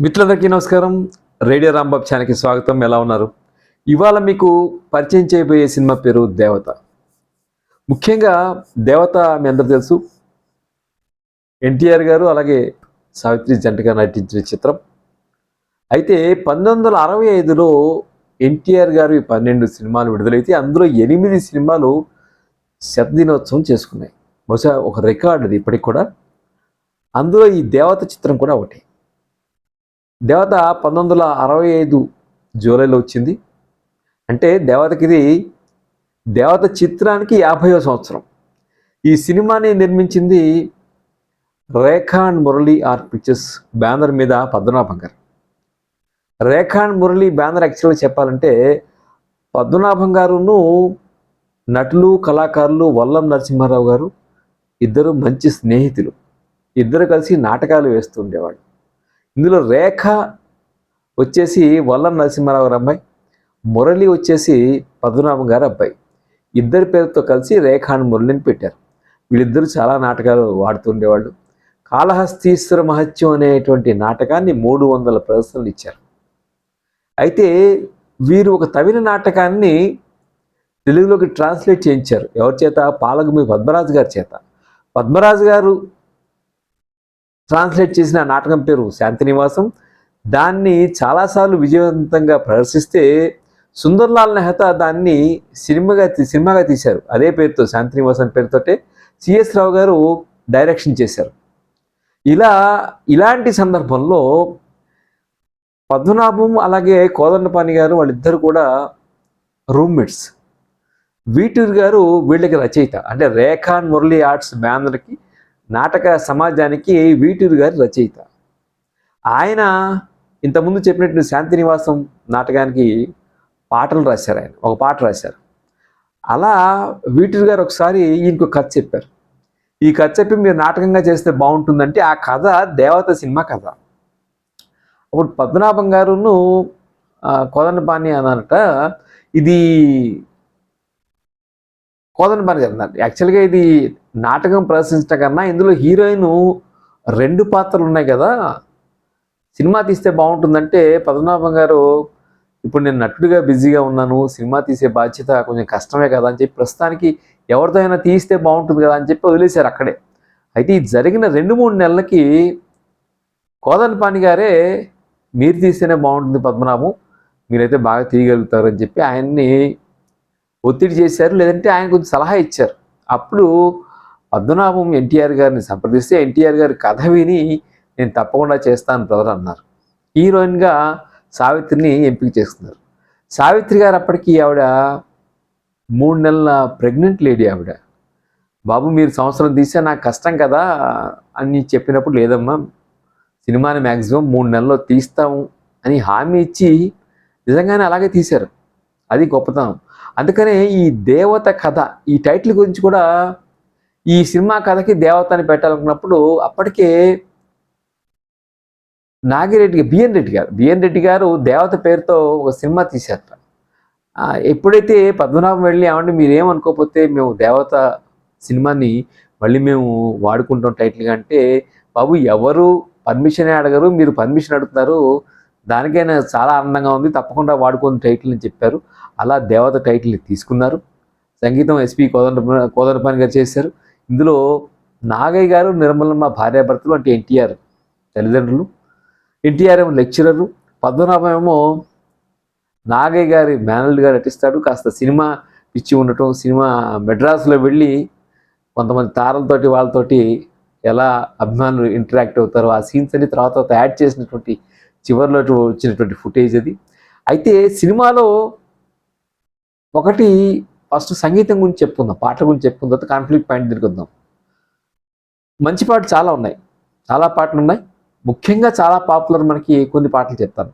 మిత్రులందరికీ నమస్కారం. రేడియో రాంబాబు ఛానల్కి స్వాగతం. ఎలా ఉన్నారు? ఇవాళ మీకు పరిచయం చేయబోయే సినిమా పేరు దేవత. ముఖ్యంగా దేవత మీ అందరు తెలుసు. ఎన్టీఆర్ గారు అలాగే సావిత్రి జంటగా నటించిన చిత్రం. అయితే పంతొమ్మిది వందల అరవై ఐదులో ఎన్టీఆర్ గారు ఈ పన్నెండు సినిమాలు విడుదలైతే అందులో ఎనిమిది సినిమాలు శతదినోత్సవం చేసుకున్నాయి. బహుశా ఒక రికార్డు అది ఇప్పటికి కూడా. అందులో ఈ దేవత చిత్రం కూడా ఒకటి. దేవత పంతొమ్మిది వందల అరవై ఐదు జూలైలో వచ్చింది. అంటే దేవతకి ఇది దేవత చిత్రానికి యాభైవ సంవత్సరం. ఈ సినిమాని నిర్మించింది Rekha and Murali art pictures banner మీద పద్మనాభం గారు రేఖా అండ్ మురళి బ్యానర్ యాక్చువల్గా చెప్పాలంటే పద్మనాభం గారును నటులు కళాకారులు వల్లం నరసింహారావు గారు ఇద్దరు మంచి స్నేహితులు. ఇద్దరు కలిసి నాటకాలు వేస్తుండేవాళ్ళు ఇందులో రేఖ వచ్చేసి వల్లం నరసింహారావు గారు మురళి వచ్చేసి పద్మనాభం గారు అబ్బాయి. ఇద్దరి పేరుతో కలిసి రేఖ అని మురళిని పెట్టారు. వీళ్ళిద్దరూ చాలా నాటకాలు వాడుతుండేవాళ్ళు కాళహస్తీశ్వర మహత్యం అనేటువంటి నాటకాన్ని మూడు వందల ప్రదర్శనలు ఇచ్చారు. అయితే వీరు ఒక తమిళ నాటకాన్ని తెలుగులోకి ట్రాన్స్లేట్ చేయించారు. ఎవరి చేత? పాలగుమి పద్మరాజు గారి చేత. పద్మరాజు గారు ట్రాన్స్లేట్ చేసిన నాటకం పేరు శాంతినివాసం. దాన్ని చాలాసార్లు విజయవంతంగా ప్రదర్శిస్తే సుందర్లాల్ నెహతా దాన్ని సినిమాగా సినిమాగా తీశారు. అదే పేరుతో శాంతినివాసం పేరుతోటే సిఎస్ రావు గారు డైరెక్షన్ చేశారు. ఇలా ఇలాంటి సందర్భంలో పద్మనాభం అలాగే కోదండపాణి గారు వాళ్ళిద్దరు కూడా రూమ్మేట్స్. వీటూరు గారు వీళ్ళకి రచయిత. అంటే రేఖాన్ మురళీ ఆర్ట్స్ బ్యానర్కి నాటక సమాజానికి వీటూరు గారి రచయిత. ఆయన ఇంతకుముందు చెప్పినట్టు శాంతినివాసం నాటకానికి పాటలు రాశారు ఆయన ఒక పాట రాశారు. అలా వీటూరు గారు ఒకసారి ఈయనకు కథ చెప్పారు. ఈ కథ చెప్పి మీరు నాటకంగా చేస్తే బాగుంటుందంటే ఆ కథ దేవత సినిమా కథ. అప్పుడు పద్మనాభం గారును ఆ, కోదండపాణి అన్నారట ఇది కోదండపాణి గారు యాక్చువల్గా ఇది నాటకం ప్రదర్శించడం కన్నా ఇందులో హీరోయిన్ రెండు పాత్రలు ఉన్నాయి కదా. సినిమా తీస్తే బాగుంటుందంటే పద్మనాభం గారు ఇప్పుడు నేను నటుడిగా బిజీగా ఉన్నాను సినిమా తీసే బాధ్యత కొంచెం కష్టమే కదా అని చెప్పి ప్రస్తుతానికి ఎవరితో అయినా తీస్తే బాగుంటుంది కదా అని చెప్పి వదిలేశారు అక్కడే. అయితే ఇది జరిగిన రెండు మూడు నెలలకి కోదండపాణి గారే మీరు తీస్తేనే బాగుంటుంది పద్మనాభం మీరైతే బాగా తీయగలుగుతారు అని చెప్పి ఆయన్ని ఒత్తిడి చేశారు. లేదంటే ఆయన కొంచెం సలహా ఇచ్చారు. అప్పుడు పద్మనాభం ఎన్టీఆర్ గారిని సంప్రదిస్తే ఎన్టీఆర్ గారి కథ విని నేను తప్పకుండా చేస్తాను బ్రదర్ అన్నారు. హీరోయిన్గా సావిత్రిని ఎంపిక చేసుకున్నారు సావిత్రి గారు అప్పటికి ఆవిడ మూడు నెలల ప్రెగ్నెంట్ లేడీ ఆవిడ. బాబు మీరు సంవత్సరం తీస్తే నాకు కష్టం కదా అని చెప్పినప్పుడు లేదమ్మా సినిమాని మ్యాక్సిమం మూడు నెలల్లో తీస్తాము అని హామీ ఇచ్చి నిజంగానే అలాగే తీశారు. అది గొప్పతనం. అందుకనే ఈ దేవత కథ ఈ టైటిల్ గురించి కూడా ఈ సినిమా కథకి దేవతని పెట్టాలనుకున్నప్పుడు అప్పటికే నాగిరెడ్డి బిఎన్ రెడ్డి గారు బిఎన్ రెడ్డి గారు దేవత పేరుతో ఒక సినిమా తీశారట. ఎప్పుడైతే పద్మనాభం వెళ్ళి ఏమంటే మీరేమనుకోకపోతే మేము దేవత సినిమాని మళ్ళీ మేము వాడుకుంటాం టైటిల్గా అంటే బాబు ఎవరు పర్మిషన్ అడగరు మీరు పర్మిషన్ అడుగుతున్నారు దానికైనా చాలా ఆనందంగా ఉంది తప్పకుండా వాడుకుని టైటిల్ అని చెప్పారు. అలా దేవత టైటిల్ తీసుకున్నారు. సంగీతం ఎస్పి కోదండ కోదండపాని గారు చేశారు. ఇందులో నాగయ్య గారు నిర్మలమ్మ భార్యాభర్తలు అంటే ఎన్టీఆర్ తల్లిదండ్రులు ఎన్టీఆర్ ఏమో లెక్చరరు పద్మనాభం ఏమో నాగయ్య గారి మేనల్డ్గా నటిస్తాడు. కాస్త సినిమా పిచ్చి ఉండటం సినిమా మెడ్రాస్లో వెళ్ళి కొంతమంది తారలతోటి వాళ్ళతోటి ఎలా అభిమానులు ఇంటరాక్ట్ అవుతారో ఆ సీన్స్ అన్ని తర్వాత తర్వాత యాడ్ చేసినటువంటి చివరిలో వచ్చినటువంటి ఫుటేజ్ అది. అయితే సినిమాలో ఒకటి ఫస్ట్ సంగీతం గురించి చెప్పుకుందాం పాటల గురించి చెప్పుకున్న తర్వాత కాన్ఫ్లిక్ట్ పాయింట్ తిరుగుద్దాం మంచి పాటలు చాలా ఉన్నాయి. చాలా పాటలు ఉన్నాయి. ముఖ్యంగా చాలా పాపులర్ మనకి కొన్ని పాటలు చెప్తాను.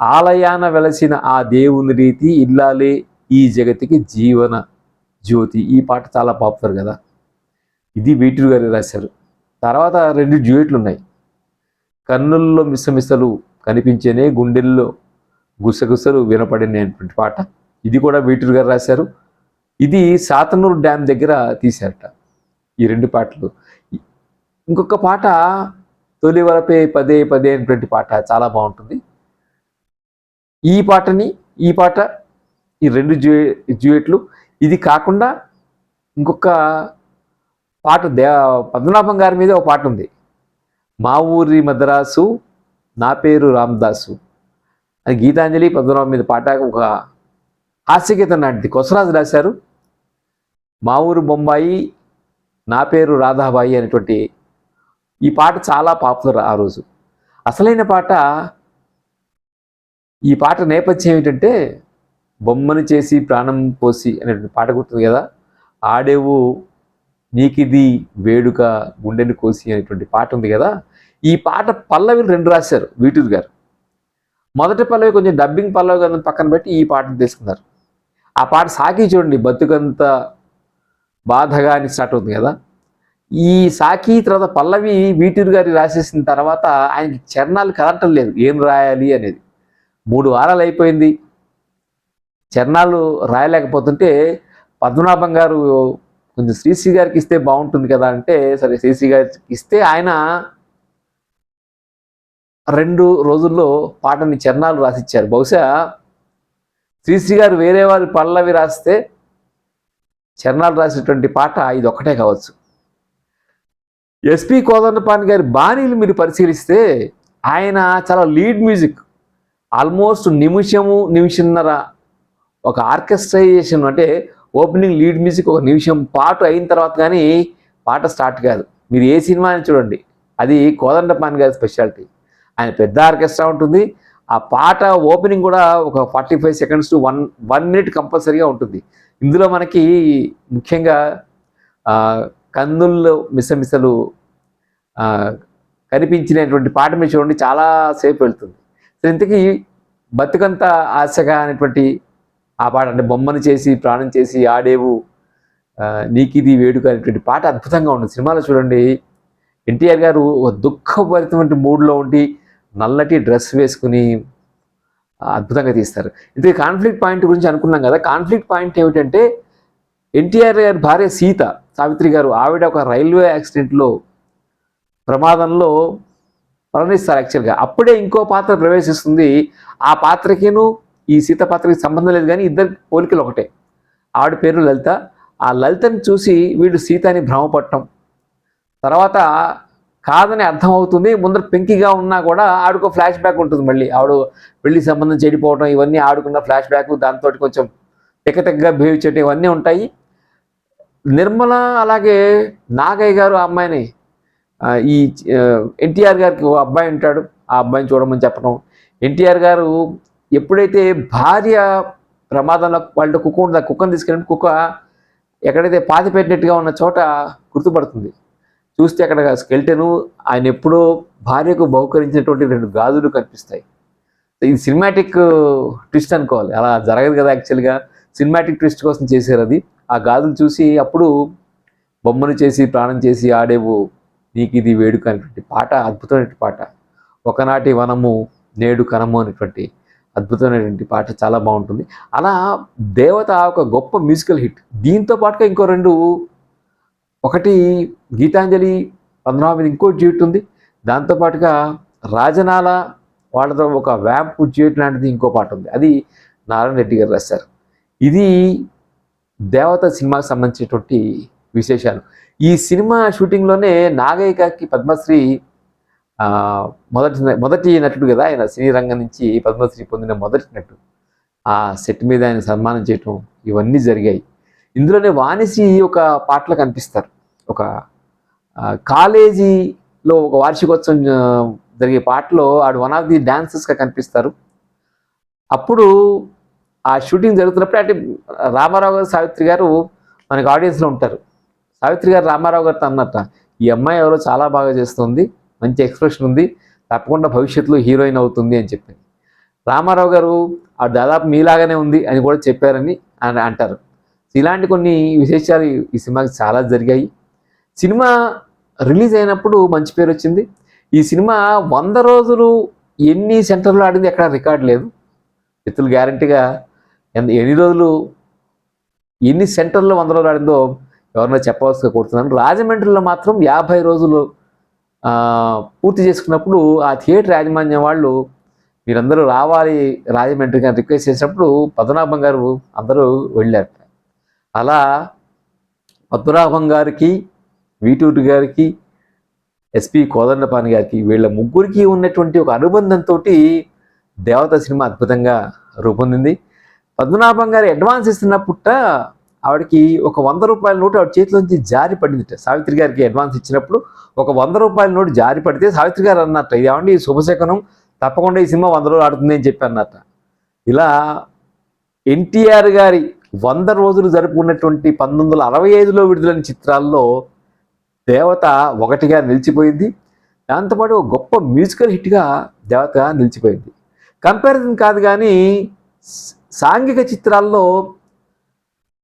ఆలయాన వెలసిన ఆ దేవుని రీతి ఇల్లాలే ఈ జగతికి జీవన జ్యోతి. ఈ పాట చాలా పాపులర్ కదా. ఇది వీటూరు గారు రాశారు. తర్వాత రెండు డ్యూయట్లు ఉన్నాయి. కన్నుల్లో మిస్సమిసలు కనిపించేనే గుండెల్లో గుసగుసలు వినపడినటువంటి పాట. ఇది కూడా వీటూరు గారు రాశారు. ఇది సాతనూరు డ్యామ్ దగ్గర తీశారట ఈ రెండు పాటలు. ఇంకొక పాట తొలి వరపే పదే పదే అనేటువంటి పాట చాలా బాగుంటుంది. ఈ పాటని ఈ పాట ఈ రెండు జ్యూ జ్యూయెట్లు ఇది కాకుండా ఇంకొక పాట దే పద్మనాభం గారి మీద ఒక పాట ఉంది. మా ఊరి మద్రాసు నా పేరు రామదాసు. అది గీతాంజలి పద్మనాభం మీద పాట ఒక హాస్యగీతం లాంటిది. కొసరాజు రాశారు. మా ఊరు బొంబాయి నా పేరు రాధాబాయి అనేటువంటి ఈ పాట చాలా పాపులర్ ఆ రోజు. అసలైన పాట ఈ పాట నేపథ్యం ఏమిటంటే బొమ్మను చేసి ప్రాణం పోసి అనేటువంటి పాట గుర్తుంది కదా. ఆడేవు నీకిది వేడుక గుండెని కోసి అనేటువంటి పాట ఉంది కదా. ఈ పాట పల్లవిని రెండు రాశారు వీటూరు గారు. మొదటి పల్లవి కొంచెం డబ్బింగ్ పల్లవి కదా పక్కన పెట్టి ఈ పాటను తీసుకున్నారు. ఆ పాట సాకి చూడండి బతుకంత బాధగా అని స్టార్ట్ అవుతుంది కదా. ఈ సాకి తర్వాత పల్లవి వీటూరు గారి రాసేసిన తర్వాత ఆయనకి చరణాలు కదటం లేదు ఏం రాయాలి అనేది. మూడు వారాలు అయిపోయింది. చరణాలు రాయలేకపోతుంటే పద్మనాభం గారు కొంచెం శ్రీశ్రీ గారికి ఇస్తే బాగుంటుంది కదా అంటే సరే శ్రీశ్రీ గారికి ఇస్తే ఆయన రెండు రోజుల్లో పాటని చరణాలు రాసిచ్చారు. బహుశా శ్రీశ్రీ గారు వేరే వారి పల్లవి రాస్తే చరణాలు రాసినటువంటి పాట ఇది ఒక్కటే కావచ్చు. ఎస్పి కోదండపాణి గారి బాణీలు మీరు పరిశీలిస్తే ఆయన చాలా లీడ్ మ్యూజిక్. ఆల్మోస్ట్ నిమిషము నిమిషన్నర ఒక ఆర్కెస్ట్రైజేషన్ అంటే ఓపెనింగ్ లీడ్ మ్యూజిక్ ఒక నిమిషం పాటు అయిన తర్వాత కానీ పాట స్టార్ట్ కాదు. మీరు ఏ సినిమా అని చూడండి. అది కోదండపాణి గారి స్పెషాలిటీ. ఆయన పెద్ద ఆర్కెస్ట్రా ఉంటుంది. ఆ పాట ఓపెనింగ్ కూడా ఒక forty five seconds to one one minute కంపల్సరీగా ఉంటుంది. ఇందులో మనకి ముఖ్యంగా కందుల్లో కన్నుల్లో మిసమిసలు కనిపించినటువంటి పాట మీద చూడండి చాలా సేపు వెళ్తుంది. సో ఇంతకీ బతుకంత ఆశగా అనేటువంటి ఆ పాట అంటే బొమ్మను చేసి ప్రాణం చేసి ఆడేవు నీకిది వేడుక అనేటువంటి పాట అద్భుతంగా ఉంటుంది సినిమాలో చూడండి ఎన్టీఆర్ గారు ఒక దుఃఖభరితమైన మూడ్లో ఉండి నల్లటి డ్రెస్ వేసుకుని అద్భుతంగా తీస్తారు. ఇంతకీ కాన్ఫ్లిక్ట్ పాయింట్ గురించి అనుకున్నాం కదా కాన్ఫ్లిక్ట్ పాయింట్ ఏమిటంటే ఎన్టీఆర్ గారి భార్య సీత సావిత్రి గారు ఆవిడ ఒక రైల్వే యాక్సిడెంట్లో ప్రమాదంలో మరణిస్తారు యాక్చువల్గా అప్పుడే ఇంకో పాత్ర ప్రవేశిస్తుంది. ఆ పాత్రకిను ఈ సీత పాత్రకి సంబంధం లేదు కానీ ఇద్దరు పోలికలు ఒకటే. ఆవిడ పేరు లలిత. ఆ లలితను చూసి వీడు సీతని భ్రమపట్టడం. తర్వాత కాదని అర్థమవుతుంది. ముందర పెంకిగా ఉన్నా కూడా ఆడుకో ఫ్లాష్ బ్యాక్ ఉంటుంది మళ్ళీ. ఆవిడ పెళ్ళి సంబంధం చెడిపోవడం ఇవన్నీ ఆడుకున్న ఫ్లాష్ బ్యాక్ దాంతో కొంచెం తెక్కతెక్కగా బిహేవ్ చేయడం ఇవన్నీ ఉంటాయి. నిర్మల అలాగే నాగయ్య గారు ఆ అమ్మాయిని ఈ ఎన్టీఆర్ గారికి ఓ అబ్బాయి ఉంటాడు. ఆ అబ్బాయిని చూడమని చెప్పడం ఎన్టీఆర్ గారు ఎప్పుడైతే భార్య ప్రమాదంలో వాళ్ళ కుక్క ఉంటుంది ఆ కుక్కను తీసుకెళ్ళి కుక్క ఎక్కడైతే పాతి పెట్టినట్టుగా ఉన్న చోట గుర్తుపడుతుంది. చూస్తే అక్కడ స్కెల్టను ఆయన ఎప్పుడో భార్యకు బహుకరించినటువంటి రెండు గాజులు కనిపిస్తాయి. ఇది సినిమాటిక్ uh, ట్విస్ట్ అనుకోవాలి. అలా జరగదు కదా యాక్చువల్గా. సినిమాటిక్ ట్విస్ట్ కోసం చేశారు అది. ఆ గాజులు చూసి అప్పుడు బొమ్మను చేసి ప్రాణం చేసి ఆడేవు. నీకు ఇది వేడుక అనేటువంటి పాట అద్భుతమైనటువంటి పాట. ఒకనాటి వనము నేడు కనము అనేటువంటి అద్భుతమైనటువంటి పాట చాలా బాగుంటుంది. అలా దేవత ఒక గొప్ప మ్యూజికల్ హిట్. దీంతో పాటుగా ఇంకో రెండు ఒకటి గీతాంజలి పంతొమ్మిది ఇంకో డ్యూట్ ఉంది. దాంతో పాటుగా రాజనాల వాళ్ళతో ఒక వ్యాంప్ డ్యూట్ లాంటిది ఇంకో పాట ఉంది. అది నారాయణ రెడ్డి గారు రాశారు. ఇది దేవత సినిమాకి సంబంధించినటువంటి విశేషాలు. ఈ సినిమా షూటింగ్లోనే నాగయ్య పద్మశ్రీ మొదటి మొదటి నటుడు కదా ఆయన సినీ రంగం నుంచి పద్మశ్రీ పొందిన మొదటి నటుడు. ఆ సెట్ మీద ఆయన సన్మానం చేయటం ఇవన్నీ జరిగాయి. ఇందులోనే వాణిసి ఒక పాటలు కనిపిస్తారు. ఒక కాలేజీలో ఒక వార్షికోత్సవం జరిగే పాటలో ఆడు వన్ ఆఫ్ ది డాన్సర్స్గా కనిపిస్తారు. అప్పుడు ఆ షూటింగ్ జరుగుతున్నప్పుడు అంటే రామారావు గారు సావిత్రి గారు మనకి ఆడియన్స్లో ఉంటారు. సావిత్రి గారు రామారావు గారితో అన్నట్ట ఈ అమ్మాయి ఎవరో చాలా బాగా చేస్తుంది మంచి ఎక్స్ప్రెషన్ ఉంది తప్పకుండా భవిష్యత్తులో హీరోయిన్ అవుతుంది అని చెప్పి. రామారావు గారు ఆ దాదాపు మీలాగానే ఉంది అని కూడా చెప్పారని అంటారు. ఇలాంటి కొన్ని విశేషాలు ఈ- సినిమాకి చాలా జరిగాయి. సినిమా రిలీజ్ అయినప్పుడు మంచి పేరు వచ్చింది. ఈ సినిమా వంద రోజులు ఎన్ని సెంటర్లో ఆడింది ఎక్కడ రికార్డ్ లేదు. ఇతరులు గ్యారంటీగా ఎన్ని ఎన్ని రోజులు ఎన్ని సెంటర్లో వంద రోజులు ఆడిందో ఎవరన్నా చెప్పవలసి కోరుతున్నాను. రాజమండ్రిలో మాత్రం యాభై రోజులు పూర్తి చేసుకున్నప్పుడు ఆ థియేటర్ యాజమాన్యం వాళ్ళు మీరందరూ రావాలి రాజమండ్రి అని రిక్వెస్ట్ చేసినప్పుడు పద్మనాభం గారు అందరూ వెళ్ళారు. అలా పద్మనాభం గారికి వీటూరు గారికి ఎస్పి కోదండపాణి గారికి వీళ్ళ ముగ్గురికి ఉన్నటువంటి ఒక అనుబంధంతో దేవత సినిమా అద్భుతంగా రూపొందింది. పద్మనాభం గారు అడ్వాన్స్ ఇస్తున్నప్పుట ఆవిడకి ఒక వంద రూపాయల నోటు ఆవిడ చేతిలోంచి జారి పడింది సావిత్రి గారికి అడ్వాన్స్ ఇచ్చినప్పుడు ఒక వంద రూపాయల నోటు జారి పడితే సావిత్రి గారు అన్నట్ట ఇది ఏమండి శుభశకనం తప్పకుండా ఈ సినిమా వంద రోజులు ఆడుతుంది అని చెప్పి అన్నట్ట. ఇలా ఎన్టీఆర్ గారి వంద రోజులు జరుపుకున్నటువంటి పంతొమ్మిది వందల అరవై ఐదులో విడుదలైన చిత్రాల్లో దేవత ఒకటిగా నిలిచిపోయింది. దాంతోపాటు ఒక గొప్ప మ్యూజికల్ హిట్గా దేవత నిలిచిపోయింది. కంపారిజన్ కాదు కానీ సాంఘిక చిత్రాల్లో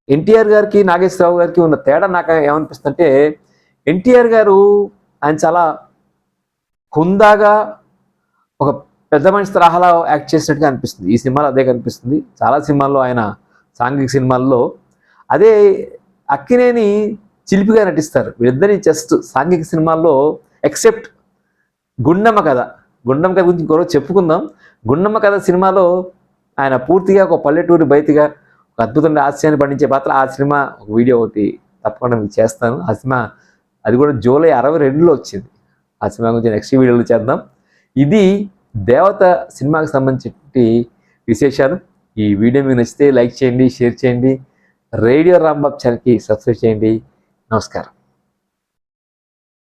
ఎన్టీఆర్ గారికి నాగేశ్వరరావు గారికి ఉన్న తేడా నాకు ఏమనిపిస్తుందంటే ఎన్టీఆర్ గారు ఆయన చాలా హుందాగా ఒక పెద్ద మనిషి తరహాలో యాక్ట్ చేసినట్టుగా అనిపిస్తుంది. ఈ సినిమాలో అదే కనిపిస్తుంది. చాలా సినిమాల్లో ఆయన సాంఘిక సినిమాల్లో అదే అక్కినేని చిలిపిగా నటిస్తారు. వీళ్ళిద్దరి జస్ట్ సాంఘిక సినిమాల్లో ఎక్సెప్ట్ గుండమ్మ కథ. గుండమ్మ కథ గురించి ఇంకో చెప్పుకుందాం. గుండమ్మ కథ సినిమాలో ఆయన పూర్తిగా ఒక పల్లెటూరి బయటిగా ఒక అద్భుతమైన హాస్యాన్ని పండించే పాత్ర. ఆ సినిమా ఒక వీడియో ఒకటి తప్పకుండా మీకు చేస్తాను. ఆ సినిమా అది కూడా జూలై అరవై రెండులో వచ్చింది. ఆ సినిమా గురించి నెక్స్ట్ వీడియోలో చేద్దాం. ఇది దేవత సినిమాకి సంబంధించి విశేషాలు. ఈ వీడియో మీకు నచ్చితే లైక్ చేయండి షేర్ చేయండి. రేడియో రాంబాబ్ ఛానల్కి సబ్స్క్రైబ్ చేయండి. నమస్కారం.